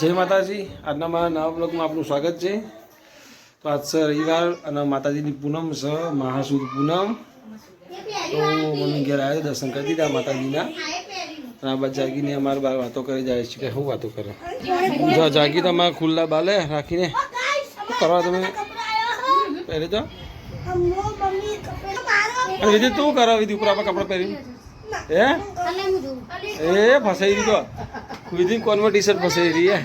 જય માતાજી. આજના મારા નવા બ્લોગમાં આપનું સ્વાગત છે. તો આજ છે રવિવાર અને માતાજીની પૂનમ છે, મહાસુદ પૂનમ. તો મમ્મી ઘેર આવ્યો દર્શન કરી દીધા માતાજીના. અને આ બાદ જાગીને અમારે બાર વાતો કરી જાય છે. કે શું વાતો કરે? જો જાગી તમારા ખુલ્લા બાલે રાખીને. કરવા તમે? પહેરે તો તું કરો વિધિ ઉપર આપણે કપડાં પહેરી હે? એ ફસાઈ દીધો. વિધિ કોનમાં ટી શર્ટ ફસાઈ રહી હે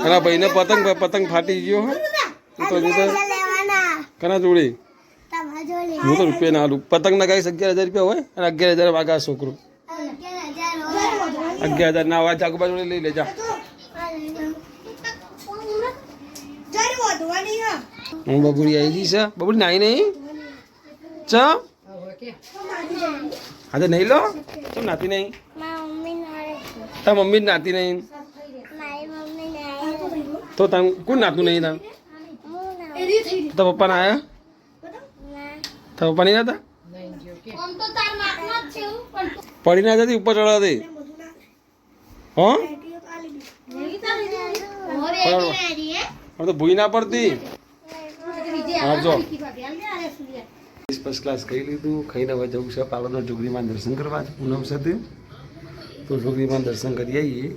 એના ભાઈને પતંગ પતંગ ફાટી ગયો હો તું તો જોતો કના જોડી હું તો રૂપિયા ના આલું પતંગ ના ગાઈશ અગિયાર હજાર રૂપિયા હોય અને અગિયાર હજાર વાગા છોકરો અગિયાર હજાર ના અવાજ આગુ બાજુ લઈ લેજા હું બબુડી આવી ગઈ છે બબુડી નાઈ નહીં ચમ આજે નહીં લો? ચમ નાતી નહીં? તાર મમ્મી જ નાતી નહીં? તો તમ કોણ નાતું નહીં તમ તો પપ્પા ના આયા? તો પપ્પા નહીં નાતા? પડી ના જતી ઉપર ચડવા દે. હો? હવે તો ભૂઈ ના પડતી. આવજો ફર્સ્ટ ક્લાસ ખાઈ લીધું ખાઈને હવે જવું છે પાલનના જોગરીમાં દર્શન કરવા પૂનમ સાથે. તો જોગરીમાં દર્શન કરી આવીએ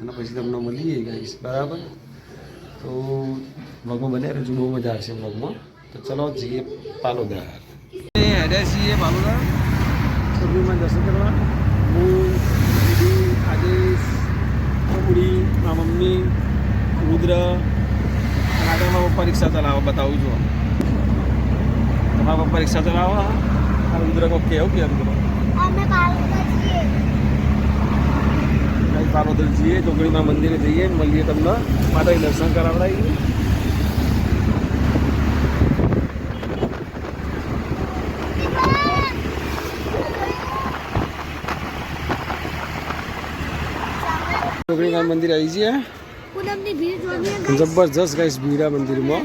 અને પછી તમને મળીએ ગાઈશ બરાબર? તો વ્લોગમાં બને રજૂ બહુ મજા આવશે વ્લોગમાં તો ચલો જઈએ પાલોદર. હેડ્યા છીએ પાલોદર. છોકરીમાં દર્શન કરવા. હું દીદી આદેશ બુડી મારા મમ્મી રુદ્ર પરીક્ષા ચલાવવા બતાવું છું. તમારા પપ્પા રિક્ષા ચલાવવા. અને રુદ્ર કોક કેવું કે રુદ્ર કઈ પાલોદર જઈએ ચોકડીમાં મંદિરે જઈએ મળીએ તમને. માતાજી દર્શન કરાવડાવીએ. ચોકડીમાં મંદિર આવી જઈએ. જબરજસ્ત ગાઈશ ભીડા મંદિરમાં.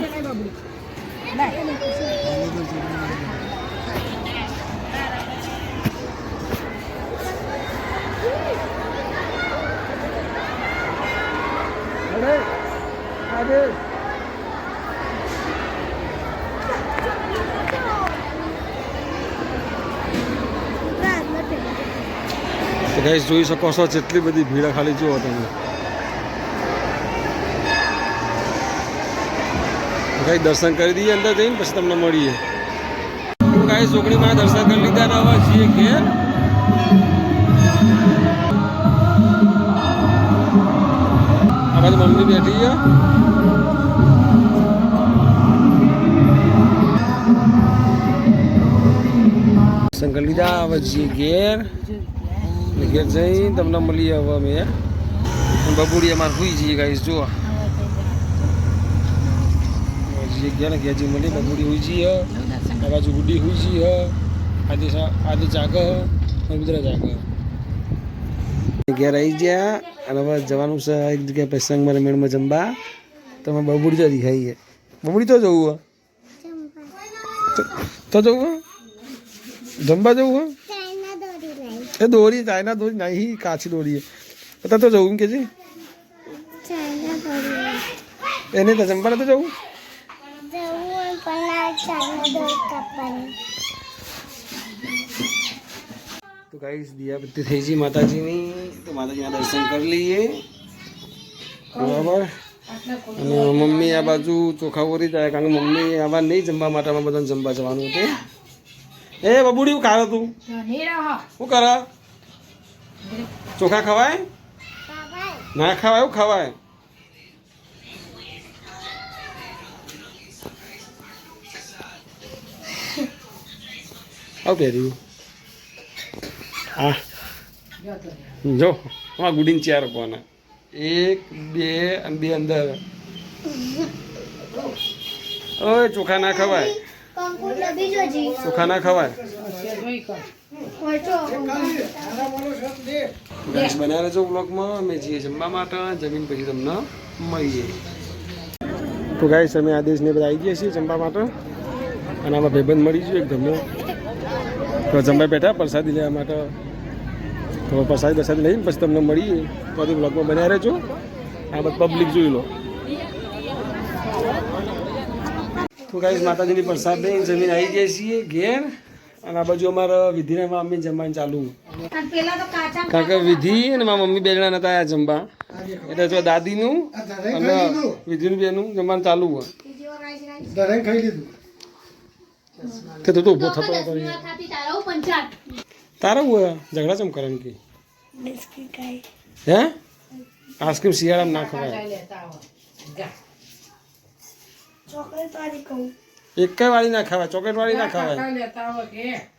તો ગાઈસ જોઈ શકો છો જેટલી બધી ભીડ ખાલી જુઓ તમે. ગાઈ દર્શન કરી દઈએ અંદર જઈને, પછી તમને મળીએ. ગાઈ ચોકડીમાં દર્શન કરી લીધા ને હવે છીએ ઘેર. આ બાજુ મમ્મી બેઠી છે. દર્શન લીધા, હવે છીએ ઘેર. ઘેર જઈને તમને મળીએ હવે અમે બબુડી અમારે સુઈ જઈએ ગાઈસ જો જે ગયા ને ઘેર જઈ મળી બબુડી હોઈ જઈએ આ બાજુ ગુડી હોઈ જઈએ આદિ આદિ જાગ મિત્ર જાગ ઘેર આવી ગયા, અને હવે જવાનું છે એક જગ્યાએ પ્રસંગમાં મેળમાં જમવા. તમે બબુડી તો દેખાઈએ. બબુડી તો જવું તો જવું જમવા જવું હે એ દોરી ચાઇના દોરી નહીં કાચી દોરી તો તો જવું કે છે એને તો જમવા તો જવું તો ગાઈસ દિયાબત્તી થઈ ગઈ માતાજીની તો માતાજીના દર્શન કરી લઈએ બરાબર અને મમ્મી આ બાજુ ચોખા ઓરી જાય કારણ કે મમ્મી આવા નહીં જમવા માટે આમાં બધાને જમવા જવાનું હતું એ બબુડી હું ખાવે તું? શું કરે? ચોખા ખવાય? ના ખવાય એવું ખવાય? આવું પહેર્યું. હા જો હા ગુડીને ચાર કોને. એક બે અને બે અંદર. ઓય ચોખા ના ખવાય. ચોખા ના ખવાય? ગેસ બનાવે છો બ્લોગમાં અમે જઈએ જમવા માટે. જમીન પછી તમને મળીએ. તો ગાઈસ અમે આદેશને બધા આવી ગયા છીએ જમવા માટે. અને આમાં ભેબંધ મળી ગયો એક ગમે તો જમવા બેઠા પ્રસાદી લેવા માટે. તો પ્રસાદી પ્રસાદી લઈને પછી તમને મળીએ. તો બ્લોગમાં બનાવી રહેજો. આ બધું પબ્લિક જોઈ લો. તો ગાઈસ માતાજીની પ્રસાદ લઈને જમીન આવી જાય છીએ ઘેર. અને આ બાજુ અમારા વિધિના મમ્મી જમવાનું ચાલુ. અને પેલા તો કાચા કારણ કે વિધિ અને મારા મમ્મી બે જણા નતા જમવા. એટલે જો દાદીનું અને વિધિનું બેનું જમવાનું ચાલુ હોય. તે તો ઊભો થતો હતો તારા હોય? ઝઘડા ચમ કરે એમ કે? હે? આઈસ્ક્રીમ શિયાળામાં ના ખવાય. ચોકલેટ વાળી કહું. એક વાળી ના ખાવાય? ચોકલેટ વાળી ના ખાવાય. લેતા હોય કે.